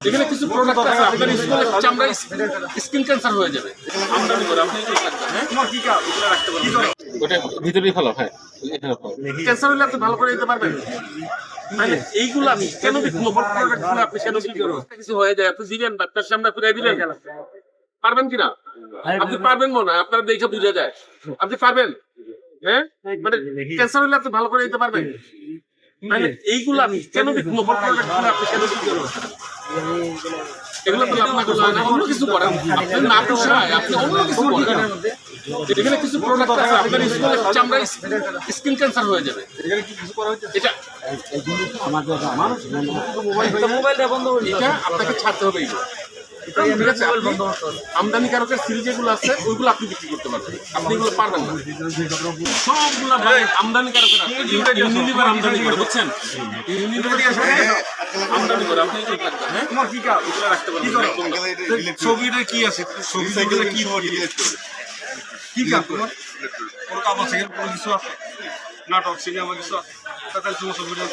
এখানে কিছু প্রোডাক্ট আছে আপনার চামড়া স্কিন ক্যান্সার হয়ে যাবে। আমদানি করে আপনি কি রাখবেন হ্যাঁ? কি কাজ? রাখতে পারবে ওটা ভিতরেই ফেলো হ্যাঁ এখানে ফেলো। ক্যান্সার হলে আপনি ভালো করে দিতে পারবেন। মানে এইগুলো আমি কেন বিক্রি প্রোডাক্ট আপনি কেন বিক্রি করবেন কিছু হয়ে যায় আপনি দিবেন আপনার সামনে ফিরে দিবেন। পারবেন কিনা আপনি পারবেন মনে হয় আপনার দেখে বুঝা যায়। আপনি পারবেন হ্যাঁ? মানে ক্যান্সার হলে আপনি ভালো করে দিতে পারবেন। মানে এইগুলো আমি কেন বিক্রি প্রোডাক্ট আপনি কেন বিক্রি করবেন এগুলো তো লাভ না করলে অন্য কিছু করেন আপনি না পোষায় আপনি অন্য কিছু করেন এখানে কিছু প্রোডাক্ট আছে আপনার ইউজ চামড়া স্কিন ক্যান্সার হয়ে যাবে এখানে কি কিছু করা হচ্ছে এটা মোবাইলটা বন্ধ এটা আপনাকে ছাড়তে হবে এইগুলো আমদানিকারকের সিল যেগুলো আছে ওইগুলো আপনি বিক্রি করতে পারবেন। আপনি এগুলো পারবেন না। সবগুলো আমদানিকারকের ইউনিলিভার আমদানি করে বুঝছেন? ইউনিলিভার আমদানি করে আপনি রাখবেন হ্যাঁ? তোমার কি কাজ? এগুলো রাখতে পারবে ছবিটা কি আছে? ছবি সাইকেলে কি হয়? কি কাজ তোমার? কোনো কাজ আছে? কোনো কিছু আছে? নাটক সিনেমা কিছু আছে? তাহলে তোমার ছবিটা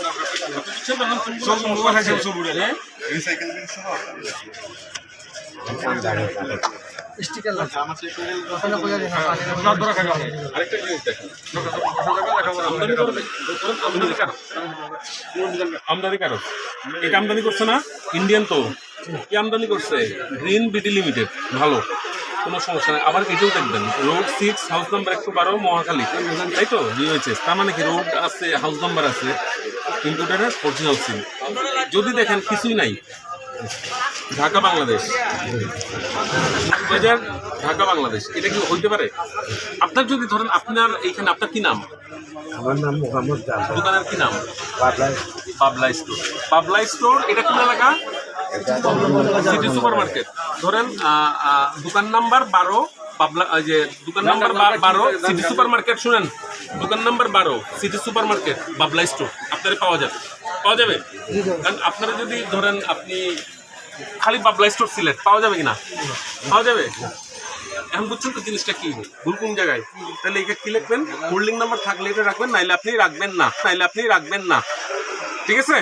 সব মোবাইল আছে। ছবিটা। হ্যাঁ? স্টিকার আমদানি আমদানিকারক এটা আমদানি করছে না? ইন্ডিয়ান তো। কি আমদানি করছে? গ্রিন বিডি লিমিটেড ভালো। কোনো সমস্যা নেই। আবার এটাও দেখবেন। রোড সিক্স হাউস নাম্বার একশো বারো, মহাখালী। তাই তো? ইউএইচএস তার মানে কি রোড আছে হাউস নাম্বার আছে ইম্পোর্টারের অরিজিনাল সিম যদি দেখেন, কিছুই নাই। ঢাকা বাংলাদেশ। বাজার ঢাকা বাংলাদেশ এটা কি হইতে পারে? আপনার যদি ধরেন আপনার এইখানে আপনার কি নাম? আমার নাম মোহাম্মদ দোকানের কি নাম? পাবলা স্টোর। পাবলা স্টোর এটা কোন এলাকা? সিটি সুপার মার্কেট ধরেন দোকান নাম্বার বারো পাবলা যে দোকান নাম্বার বারো সিটি সুপার মার্কেট শুনেন। দোকান নাম্বার বারো city super market Babla store. আপনারা পাওয়া যাবে। পাওয়া যাবে? কারণ আপনারা যদি ধরেন আপনি খালি বাবলা স্টোর সিলেট, পাওয়া যাবে কিনা? পাওয়া যাবে? এখন বুঝছেন তো জিনিসটা কি? ভুল কোন জায়গায়? তাহলে এটা কি লিখবেন? হোল্ডিং নাম্বার থাকলে এটা রাখবেন, নাইলে আপনি রাখবেন না, নাইলে আপনি রাখবেন না। ঠিক আছে?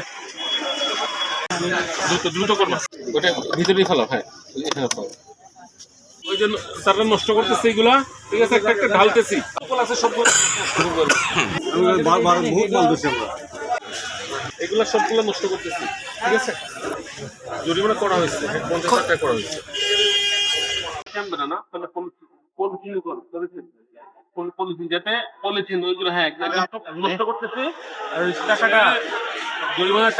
দ্রুত দ্রুত করব ওটা ভিতরেই ফেলো হ্যাঁ ওই জন্য স্যাররা নষ্ট করতেছে এইগুলা, ঠিক আছে? একটা একটা ঢালতেছি। সকল আছে সবগুলো এগুলা সবগুলো নষ্ট করতেছি ঠিক আছে? জরিমানা করা হয়েছে হ্যাঁ, পঞ্চাশ হাজার টাকা করা হয়েছে। ক্যামেরা না? তাহলে পলিথিন পলিথিন যাতে পলিথিন ওইগুলো হ্যাঁ নষ্ট করতেছে আর টাকাটা জরিমানার